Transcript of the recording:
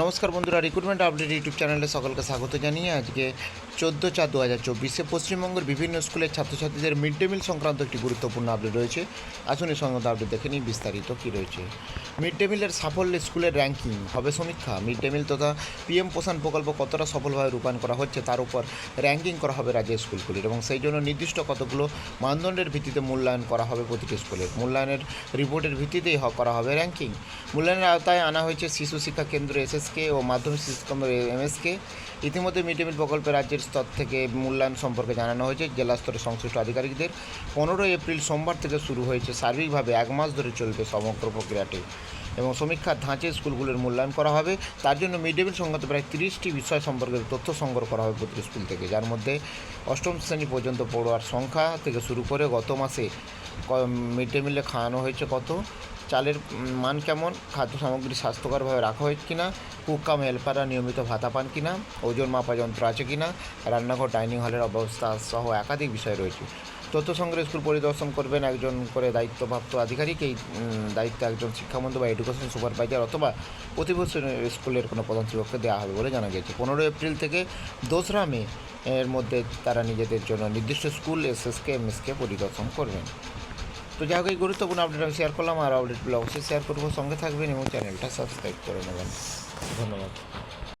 নমস্কার বন্ধুরা recruitment update YouTube চ্যানেলে সকলকে স্বাগত জানিয়ে আজকে চোদ্দ চার দু হাজার চব্বিশে পশ্চিমবঙ্গের বিভিন্ন স্কুলের ছাত্রছাত্রীদের মিড ডে মিল সংক্রান্ত একটি গুরুত্বপূর্ণ আপডেট রয়েছে। আসুন এই সংক্রান্ত আপডেট দেখে নিই, বিস্তারিত কী রয়েছে। মিড ডে মিলের সাফল্যে স্কুলের র্যাঙ্কিং হবে সমীক্ষা। মিড ডে মিল তথা পিএম পোষণ প্রকল্প কতটা সফলভাবে রূপায়ণ করা হচ্ছে তার উপর র্যাঙ্কিং করা হবে রাজ্যের স্কুলগুলির এবং সেই জন্য নির্দিষ্ট কতগুলো মানদণ্ডের ভিত্তিতে মূল্যায়ন করা হবে প্রতিটি স্কুলের। মূল্যায়নের রিপোর্টের ভিত্তিতেই করা হবে র্যাঙ্কিং মূল্যায়নের আওতায় আনা হয়েছে শিশু শিক্ষা কেন্দ্র এসএসকে ও মাধ্যমিক শিশু এমএসকে ইতিমধ্যে মিড ডে মিল প্রকল্পে রাজ্যের স্তর থেকে মূল্যায়ন সম্পর্কে জানানো হয়েছে। জেলা স্তরের সংশ্লিষ্ট আধিকারিকদের। পনেরোই এপ্রিল সোমবার থেকে শুরু হয়েছে। সার্বিকভাবে এক মাস ধরে চলবে সমগ্র প্রক্রিয়াটি এবং সমীক্ষার ধাঁচে স্কুলগুলোর মূল্যায়ন করা হবে। তার জন্য মিড ডে মিল সংক্রান্ত প্রায় তিরিশটি বিষয় সম্পর্কে তথ্য সংগ্রহ করা হবে প্রতিটি স্কুল থেকে, যার মধ্যে অষ্টম শ্রেণি পর্যন্ত পড়ুয়ার সংখ্যা থেকে শুরু করে গত মাসে মিড ডে মিলে খাওয়ানো হয়েছে কত? চালের মান কেমন? খাদ্য সামগ্রী স্বাস্থ্যকরভাবে রাখা হয়েছে কিনা? কুক কাম হেল্পাররা নিয়মিত ভাতা পান কিনা? ওজন মাপা যন্ত্র আছে কিনা? রান্নাঘর, ডাইনিং হলের অবস্থা সহ একাধিক বিষয় রয়েছে। তথ্য সংগ্রহ স্কুল পরিদর্শন করবেন একজন করে দায়িত্বপ্রাপ্ত আধিকারিক। এই দায়িত্ব একজন শিক্ষামন্ত্রী বা এডুকেশন সুপারভাইজার অথবা প্রতিবছর স্কুলের কোনো প্রধান শিক্ষককে দেওয়া হবে বলে জানা গেছে। পনেরো এপ্রিল থেকে দোসরা মে এর মধ্যে তারা নিজেদের জন্য নির্দিষ্ট স্কুল এসএসকে, এমএসকে পরিদর্শন করবেন। তো যাই হোক, এই গুরুত্বপূর্ণ আপডেট আমি শেয়ার করলাম আর আপডেটগুলো অবশ্যই শেয়ার করব। সঙ্গে থাকবেন এবং চ্যানেলটা সাবস্ক্রাইব করে নেবেন। ধন্যবাদ।